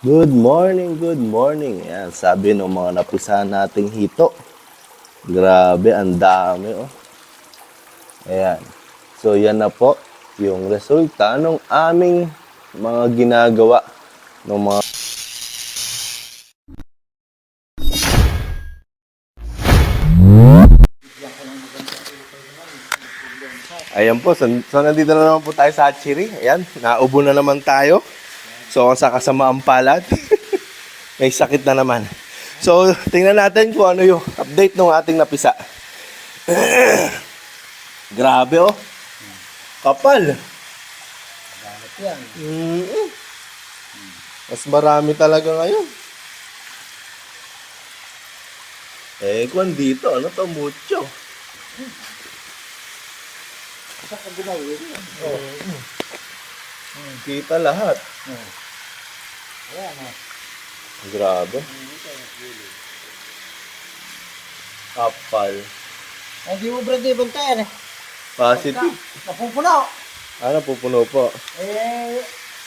Good morning, good morning. Yan, sabi ng mga napisahan nating hito. Grabe, ang dami, oh. Ayan. So, yan na po yung resulta ng aming mga ginagawa ng mga Ayan po, so, so nandito na naman po tayo sa Hatchery. Ayan, naubo na naman tayo. So, sa kasamaang palad, may sakit na naman. So, tingnan natin kung ano yung update ng ating napisa. Grabe oh. Kapal. Yan. Mm-mm. Mas marami talaga ngayon. Eh, kung dito, ano to, mucho. Sa kaginaw yun. Kita lahat. Ayan o. Grabe. Kapal. Hindi mo brad di bantayan eh. Positive. Napupuno. Ano, pupuno po. Eh,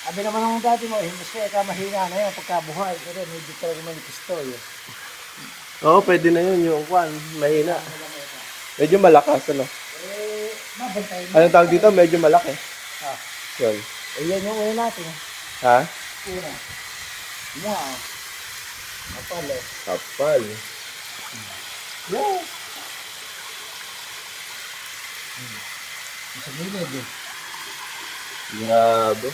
abi naman ng dati mo, eh, mas kaya ka mahina na yan pagkabuhay. Pero medyo talaga manipisto yun. Oo, pwede na yun. Yung kwan, mahina. Medyo malakas, ano? Eh, mabantayan mo. Anong tawag dito? Medyo malaki. Ah, Yun. eh, yan yung una natin. eh. Ha? Una. Wow. Kapal eh. Kapal. Wow. Sa gilid eh. Grabe.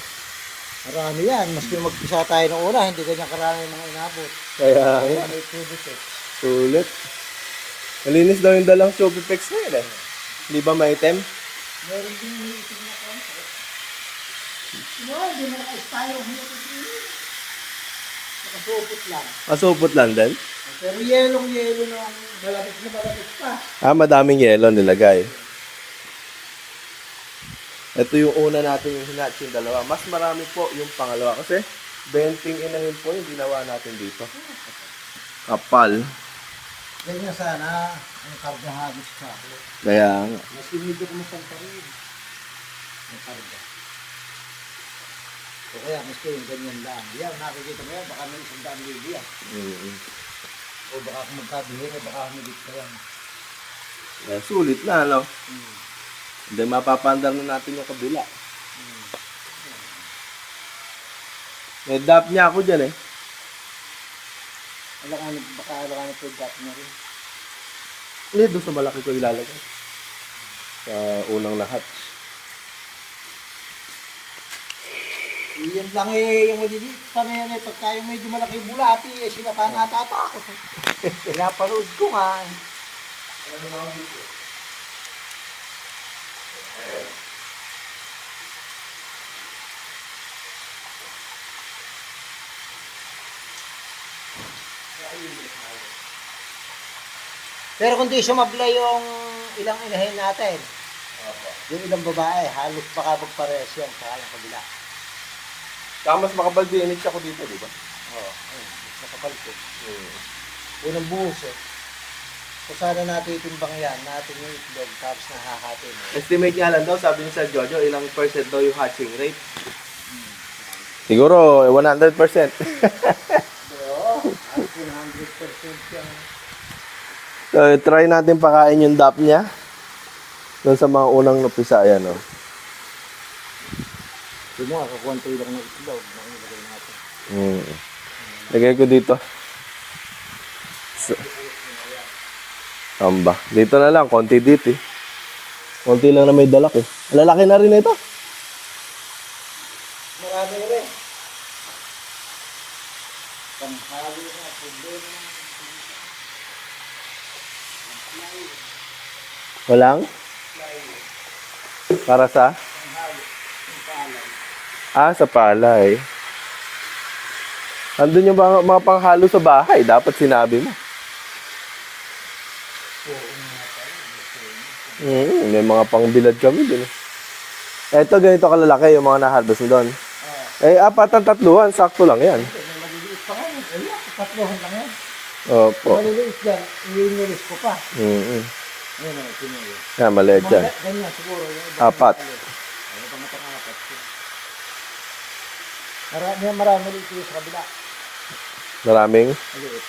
Marami yan. Maski magpisa tayo ng una, hindi ganyan karami mga inabot. Kaya nga, eh. sulit. Malinis daw yung dalang Shopifex na yun eh. Di ba maitem? Meron din yung itig na konti. No, hindi mo naka-style yung itig Nakasupot lang. Masupot lang din. Pero yelong yelo na malapit na malapit pa. Ah, madaming yelo nilagay. Ito yung una natin yung hinatch yung dalawa. Mas marami po yung pangalawa kasi 20 inahin po yung ginawa natin dito. Kapal. Ganyan sana ang karga hagis ka. Kaya nga. Mas pinidyo ko mas pa rin. Ang karga. O kaya mas yung ganyan lang. Yan, nakikita mo yan, baka may isang daan libo yan. Mm-mm. O baka kung magkabihin, o baka humigit ka yan. Eh, sulit na, no? Hmm. Hindi, mapapandar na natin yung kabila. May dap niya ako dyan eh. Alangan, baka alangan ito gat na rin. Hindi, doon sa malaki ko ilalagay. Sa unang lahat. Yan lang eh, yung maliliit pa na yan eh, pagka yung medyo malaki bulati eh, sila pa natatakot. Pinapanood ko nga. eh. Pero kung di sumabla yung ilang inahin natin, yung ilang babae, halos baka magpares yan sa yung kabila. Saka mas makapal DNH ako dito, di ba? Oo, ayun, mas nakapalpit. Unang buhos eh. So sana natin itimbang yan, natin yung itlog, tapos nahahati mo. Estimate niya lang daw, sabi ni Sir Jojo, ilang percent daw yung hatching rate. Siguro, 100%. Oo, at 100% yan. so, try natin pakain yung dap niya. Doon sa mga unang napisa, ayan o. Hindi mo, kakakuha lang ng itlog, na ilagay natin. Mm. Lagay ko dito. So, Amba. Dito na lang, konti dito eh. Konti lang na may dalak eh. Lalaki na rin ito. Marami rin. Panghali na, problema. Walang? Para sa? Ah, sa palay. Andun yung mga, mga panghalo sa bahay. Dapat sinabi mo. Mm, may mga pangbilad kami din. Eto, ganito kalalaki yung mga na-harvest doon. Eh, apat ang tatluhan. Sakto lang yan. Maliliit pa nga. Ay, tatlohan lang yan. Opo. Maliliit yan, i-release ko pa. Tinuloy. Yan, maliit yan. Ganyan siguro. Apat. Ano pa nga apat? Marami, marami dito sa kabila. Maraming? Maliit.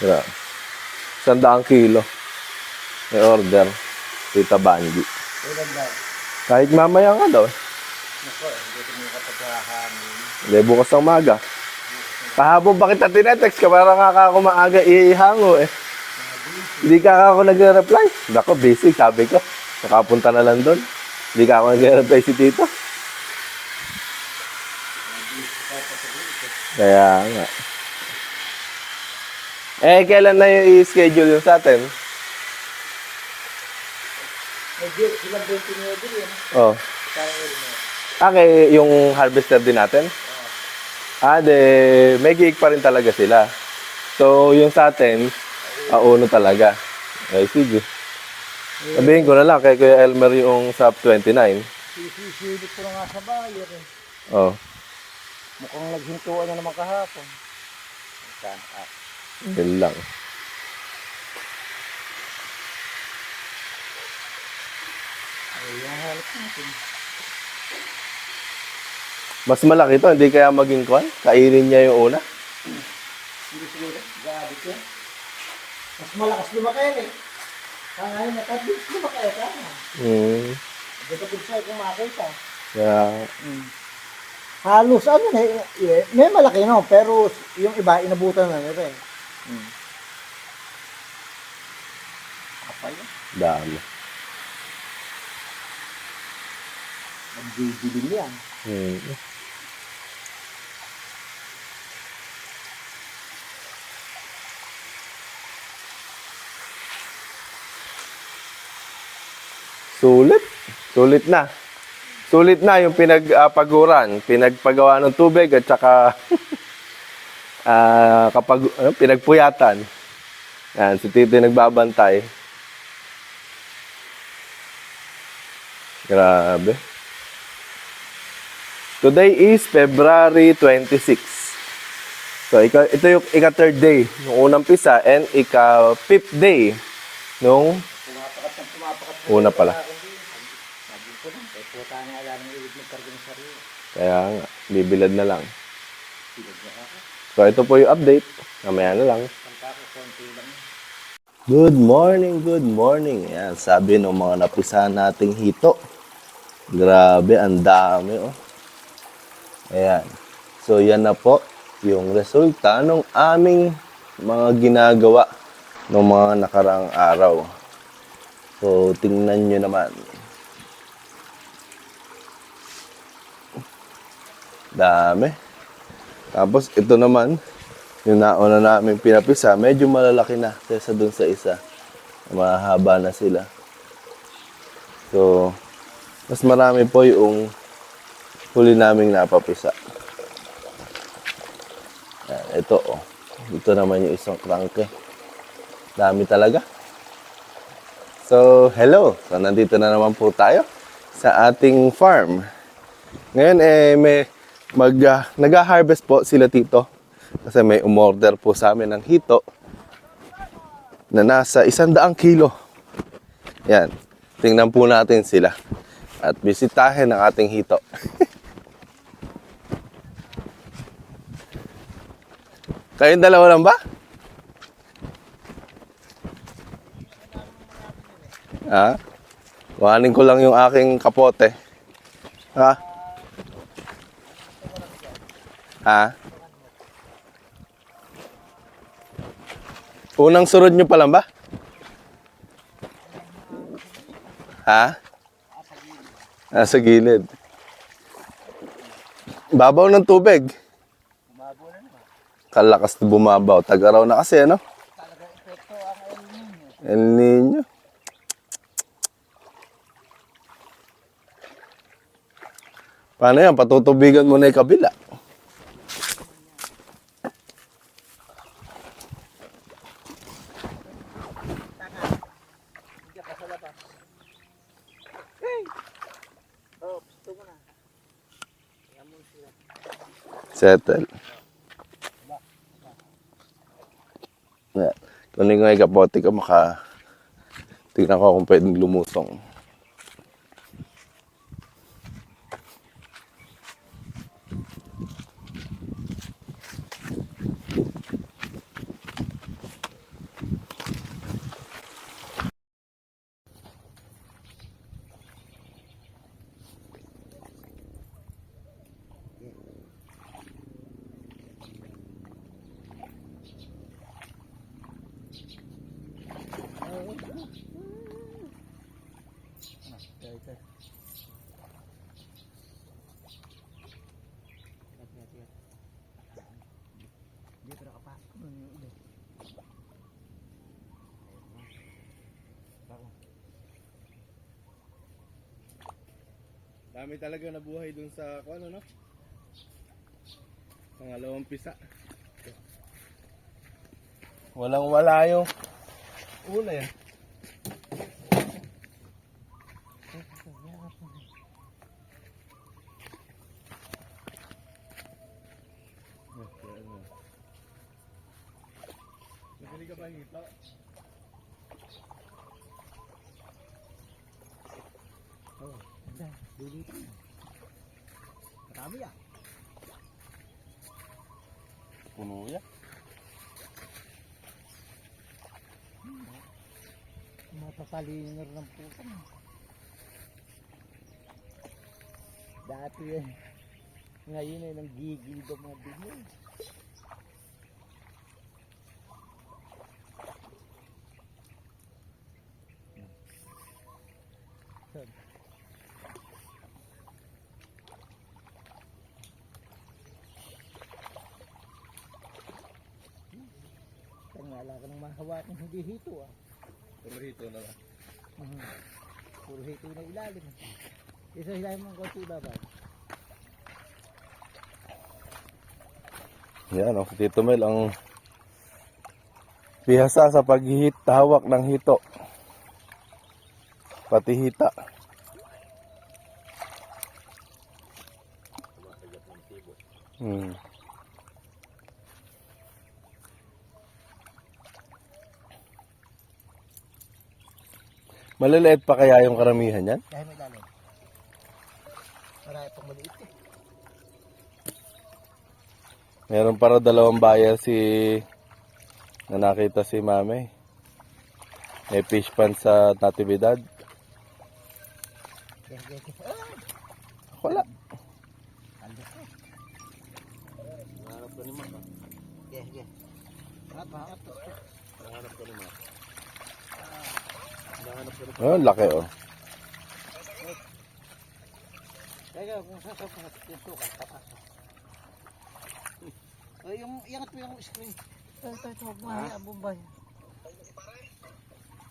Yeah. Sandaang kilo. May order. Tita Banji. Ilan daw? Kahit mamaya nga daw. Nako, hindi ko mga kapaghahanin. Hindi, bukas ng umaga. Kahapon pa kita tinetext ka para nga ka ako maaga iihango eh. Hindi ka ako nagre-reply. Nako, busy, sabi ko. Nakapunta na lang doon. Hindi ka ako nagre-reply si Tito. Kaya nga. Eh, kailan na yung i-schedule yung sa atin? Medyo, ilang 29 yun. Oh. Na. Ah, kay yung harvester din natin? Ah, de, may gig pa rin talaga sila. So, yung sa atin, auno talaga. Ay, sige. Sabihin ko na lang kay Kuya Elmer yung sa 29. Sisisilip ko na nga sa bayer eh. Oh, Mukhang naghintuan na naman kahapon. Saan? Ah, yun lang. ay, yung hanap natin. Mas malaki to, hindi kaya maging kwan? Kainin niya yung una? Hindi siguro, gabi ko. Mas malakas lumaki yan eh. Kaya ngayon, natabilis lumaki eh. Kaya Hmm. Dito ko siya kung makita. Kaya, Halos ano na, eh, may malaki no, pero yung iba inabutan na nila eh. Hmm. Kapay yan. dami. Nagbibilim yan. Hmm. Sulit. Sulit na. Sulit na yung pinagpaguran, pinagpagawa ng tubig at saka ah kapag ano, pinagpuyatan. Yan, si Tito yung nagbabantay. Grabe. Today is February 26. So, ika, ito yung ika-third day nung unang pisa and ika-fifth day nung Pumapakat ng pumapakat. una pala. Sabi ko lang, kaya po tayo nga alam ng ibig magkarga ng sarili. Kaya nga, bibilad na lang. So, ito po yung update. Mamaya na lang. Good morning, good morning. Yan, sabi ng mga napisahan nating hito. Grabe, ang dami, oh. Ayan. So, yan na po yung resulta ng aming mga ginagawa ng mga nakaraang araw. So, tingnan nyo naman. Dami. Tapos, ito naman, yung nauna namin pinapisa, medyo malalaki na kaysa dun sa isa. Mahaba na sila. So, mas marami po yung huli naming napapisa. Yan, ito oh. Ito naman yung isang cranke. Dami talaga. So, hello. So, nandito na naman po tayo sa ating farm. Ngayon, eh, may mag, ah, nag-harvest po sila tito. Kasi may umorder po sa amin ng hito na nasa isang daang kilo. Yan. Tingnan po natin sila. At bisitahin ang ating hito. Kayong dalawa lang ba? Ha? Kuhanin ko lang yung aking kapote. Ha? Ha? Unang surod nyo pa lang ba? Ha? Ah, sa gilid. Babaw ng tubig. Umago na naman. Kalakas na bumabaw. Tag-araw na kasi, ano? Talaga epekto ang El Nino. El Nino. Paano yan? Patutubigan mo na yung kabila. Hindi ka sa labas. Hey! Oh, gusto mo na. Kaya mo sila. Settle. Yan. Kunin ko yung kapote ko, maka... Tingnan ko kung pwedeng lumutong. Kami talaga nabuhay dun sa, kung ano no? Pangalawang pisa. Walang wala yung una yan. Nabili ka ba yung hito? Oh, ganda. Dito. Marami ah. Puno yan. Mapapaliner ng puto. Dati yan. Ngayon ay nang gigil ba mga dumi. Tangala ka ng mahawakan hindi hito ah. Puro hito na lang. Mhm. Puro hito na ilalim. Isa ilalim ng konti babay. Yan o, Tito Mel ang pihasa sa paghihit, hawak ng hito. Pati hita. Maliliit pa kaya yung karamihan yan? Dahil may ilalim. Marami pang maliit eh. Meron para dalawang bayan si na nakita si Mame. May fish pan sa Natividad. Wala. Andas ko. Ni Mama. Yes, yes. Hanap, hanap. Nahanap ko ni Mama. Nahanap ko Oh, laki oh. Teka, kung saan saan sa pinto ka, papasok. Oh, yung, iangat mo yung screen. Ito, ito, ito. Huwag mo hayaan bombay.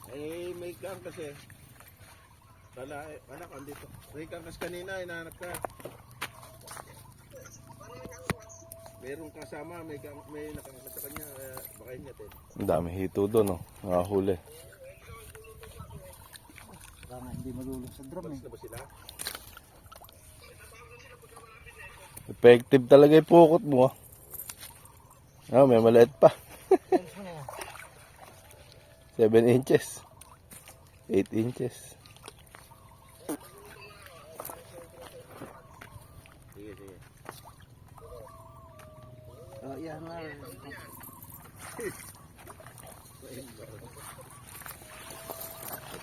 Eh, may kangkas eh. Kala, eh, anak, andito. May kangkas kanina, hinahanap ka. Merong kasama, may, kang, may nakangkas sa kanya, kaya baka yun natin. Ang dami hito doon, oh. Nakahuli. Baka nga hindi malulong sa drum eh. Effective talaga yung pukot mo, ah. Ah, may maliit pa. Alis mo na yan. 7 inches. 8 inches. Oh, yan na.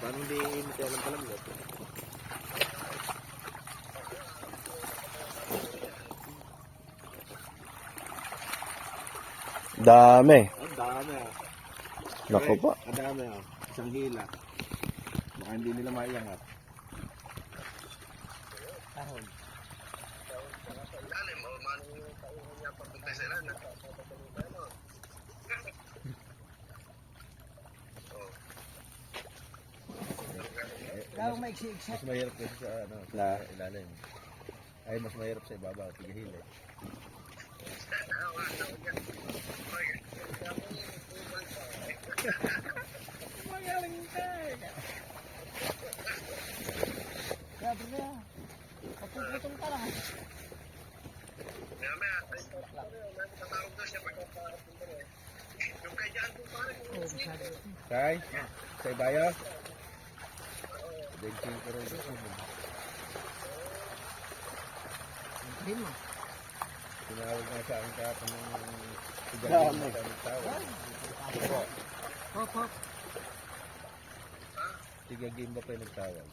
Paano hindi hindi alam palang mo? Dami. Ang dami ah. Nako po. Ang dami ah. Isang hila. Baka hindi nila maiangat. Kahoy. Kaya maiksi-iksi. Mas mahirap kasi sa ano, sa ilalim. Ay, mas mahirap sa ibabaw, tigahili. Grabe na. Pagpuputol ka lang. Kay, sa ibaya? Benching ko rin dito. Hindi mo. Tinawag nga sa akin kahapon ng tigahili na tawag. Hop, hop. Tiga game ba pa yung nagtawag?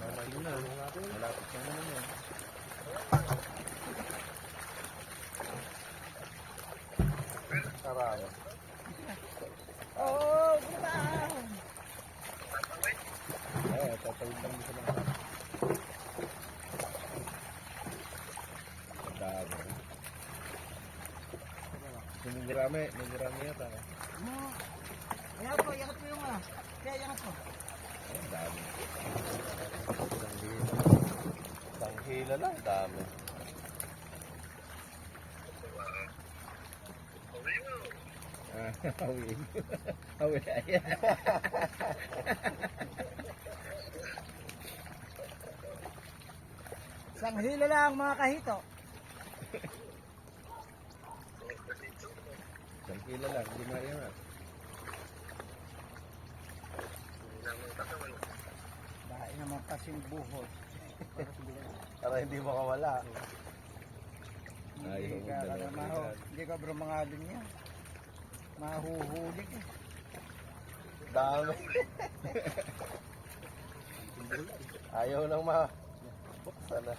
Malapit na. Malapit na naman yan. Sarado. Oh, diba? Ay, tatawid lang dito. Ang dami. Nung marami, nung marami yata. Ayan po, iangat mo yung ano. Kaya iangat mo. Tanghila lang, dami. Isang hila lang mga kahito. Tanghila lang, hindi maingat. Dahil naman kasing buhos. Para hindi makawala. Hindi ka, ano, maho, hindi ka bro mga alin niya. Mahuhuli ka. Dami. Ayaw nang ma... Buksan na.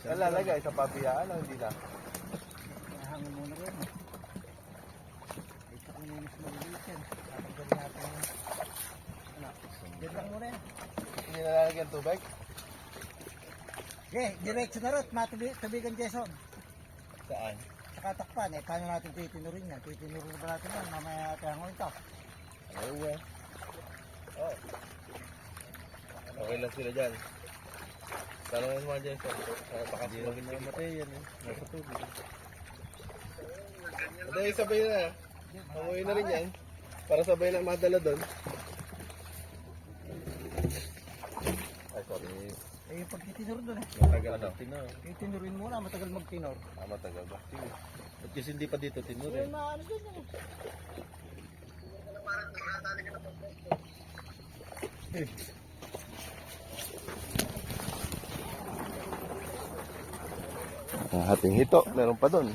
Nalalagay sa pabiyaan o hindi na? Hangin muna rin. Ito kung yung mas maliliit yan. Tatanggalin natin yung... Ano? Yan lang muna yan. Hindi nalalagyan tubig? Okay, diretso na rin. Matubi, tubigan Jason. Saan? Saka takpan. Eh, paano natin titinurin yan? Titinurin ba natin yan? Mamaya natin hangon ito. Ayaw Oh. Okay lang sila dyan. Tanongin mo dyan sa baka Hindi lang namatay yan eh. Nasa tubig. Ito sabay na. Amoy na rin yan. Para sabay na madala doon. Ay, sorry. Eh, yung pagtitinur doon eh. Matagal na. Tinor. Titinurin muna, matagal magtinor. Ah, matagal ba? Sige. At kasi hindi pa dito tinor Yung ano doon eh. Ang hating hito, meron pa doon.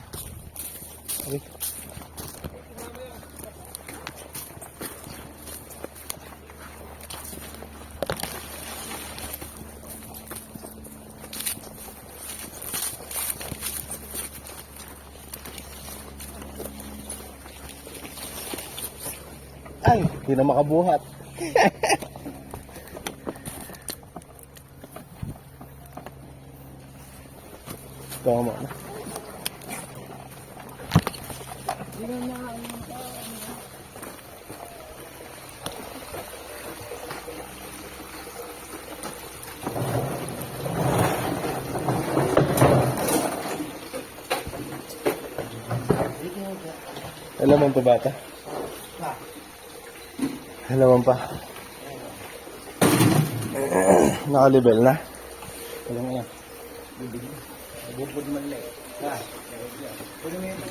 Ay. Ay, hindi na makabuhat. Tama na. Alam mo pa bata? Alam mo pa. Nakalibel na. Alam mo yan. bubod man lang. Ah, pwede mo ka.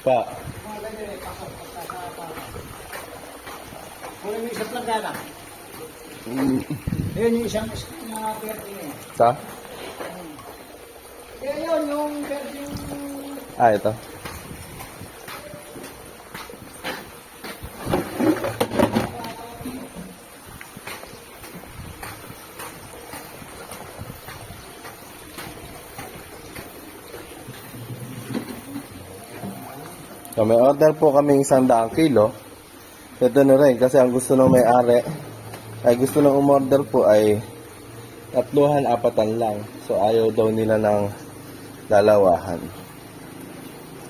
Pa. Pwede mo isang planggana. Mm, Yun yung isang na pwede niya. Sa? Ah, ito. So, may order po kami isang daang kilo. Ito na rin kasi ang gusto ng may-ari ay gusto ng umorder po ay tatluhan, apatan lang. So ayaw daw nila ng dalawahan.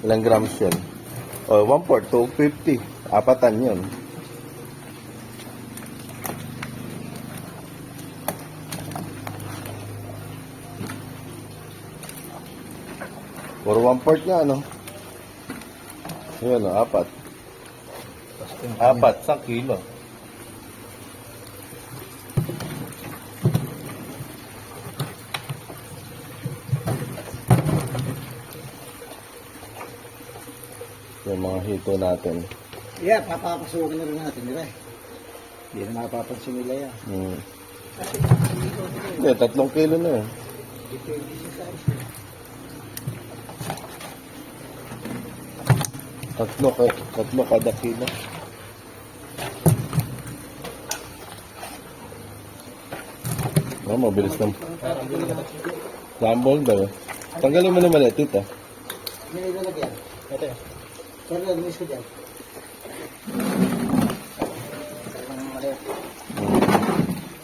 Ilang grams yun? O, 1 port, 250. Apatan yun. Puro 1 port nga, ano? Yun, o, apat. Apat, sa kilo. Yung mga hito natin. Yeah, papapasukin na rin natin nila eh. Hindi na mapapansin nila yan. Hmm. Hindi, tatlong kilo na size. Tatlo, ka- tatlo kada kilo. Oh, mabilis lang. Lambol daw. eh. Tanggalin mo na maliit ito. May ilalagyan. Ito eh. Sir, lagnis ko dyan.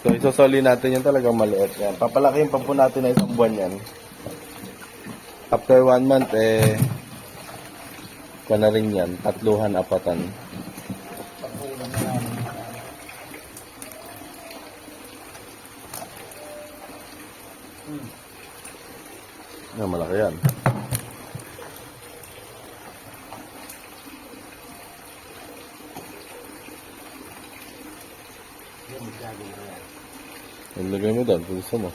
Hmm. Isosoli natin yung talagang maliit. Yan. Papalakihin pa po natin na isang buwan yan. After one month, eh, ka rin yan. Tatluhan, apatan. Hmm. Yan, malaki yan. Yan, Ilagay mo doon, kung gusto mo.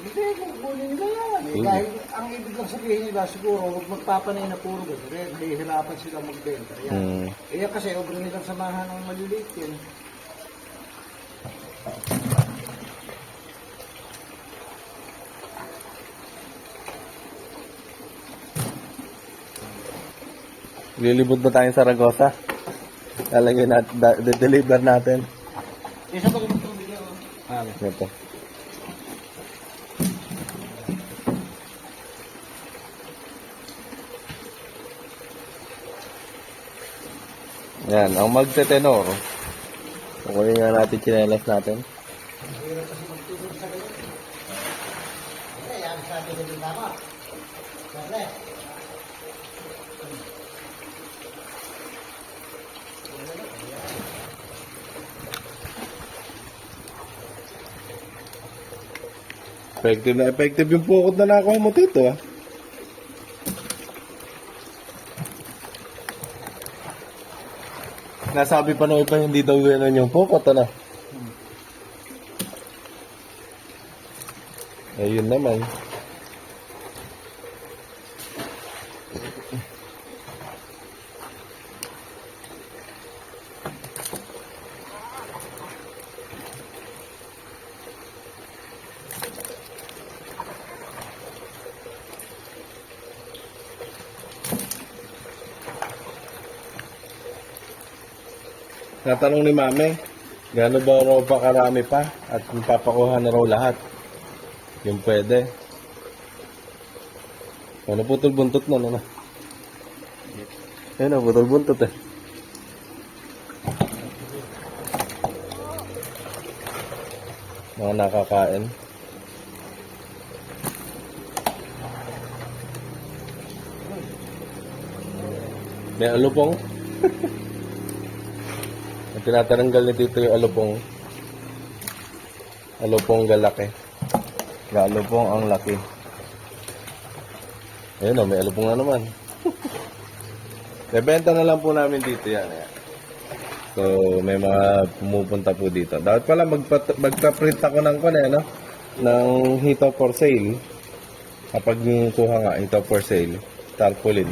Hindi, kukunin nila yan. Eh, Sige. dahil ang ibig lang sabihin nila, siguro, huwag magpapanay na puro ganito. Rin, nahihirapan sila magbenta. Yan. Hmm. Kaya kasi, huwag nilang samahan ng maliliit yan. Lilibot na tayo sa Saragossa. Lalagay natin, da- de-deliver natin. Isa pa Ah, Ito. Yan, ang magte-tenor. Kukunin nga natin chinelas natin. Hirap kasi magtulog sa ganyan. Eh, yan sa atin na din tama. Siyempre. Effective na effective yung pukot na nakuha mo dito ah. Nasabi pa nung iba hindi daw ganun yung pukot ano. Ayun naman. Natanong ni Mami, gaano ba raw pa karami pa at mapapakuha na raw lahat? Yung pwede. Ano putol buntot na, ano? Ayun o, putol buntot eh. Mga nakakain. May alupong. Ang tinataranggal ni Tito yung alupong. Alupong galaki. Galupong ang laki. Ayun o, may alupong na naman. Bebenta na lang po namin dito yan. Ayan. So, may mga pumupunta po dito. Dapat pala magpa- magpa-print ako ng kone, no? Ng hito for sale. Kapag yung kuha nga, hito for sale. Tarpaulin.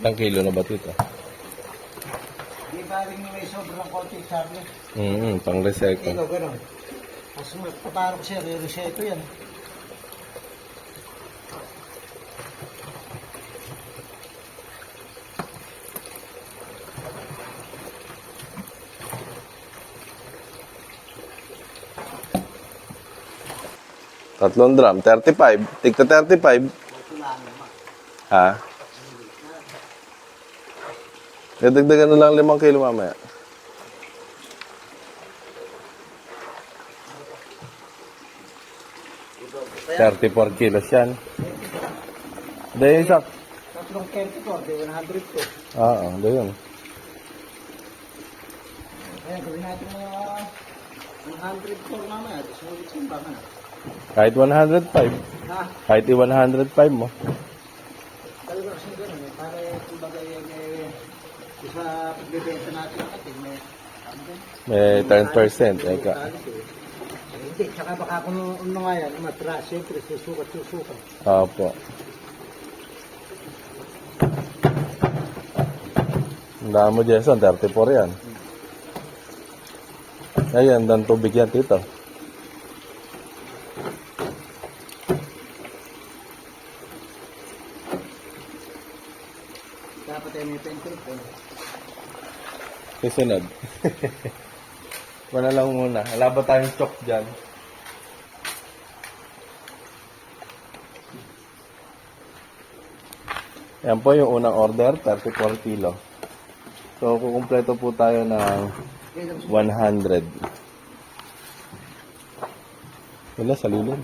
Ilang kilo na ba ito? Di ba rin may sobrang konti sabi? Mm, pang recycle. Ikaw, gano'n. Mas paparok siya, re-reseto yan. Tatlong drum, 35. Tigta 35. Ito lang naman. Ha? Dadagdagan na lang limang kilo mamaya. 34 kilos yan. Dahil isa. tatlong 24, di 100 to. Oo, dahil yun. Kaya gawin natin mga 100 to mamaya. Di sulit simba ka na. Kahit 105. Ha? Kahit i-105 mo. Talaga kasi gano'n eh. Para yung kumbaga yung eh, sa pagbibenta natin natin may ano ba? May 10%. Eka. Eh, Hindi, tsaka baka kung ano nga yan, matras, siyempre susukat, susukat. Opo. Ang dami mo, Jason. 34 yan. Ayan, dan tubig yan, tito. Dapat ay may pencil po. Susunod. Wala lang muna. Wala ba tayong chok dyan? Yan po yung unang order, 34 kilo. So, kukumpleto po tayo ng 100. Wala, sa lilim.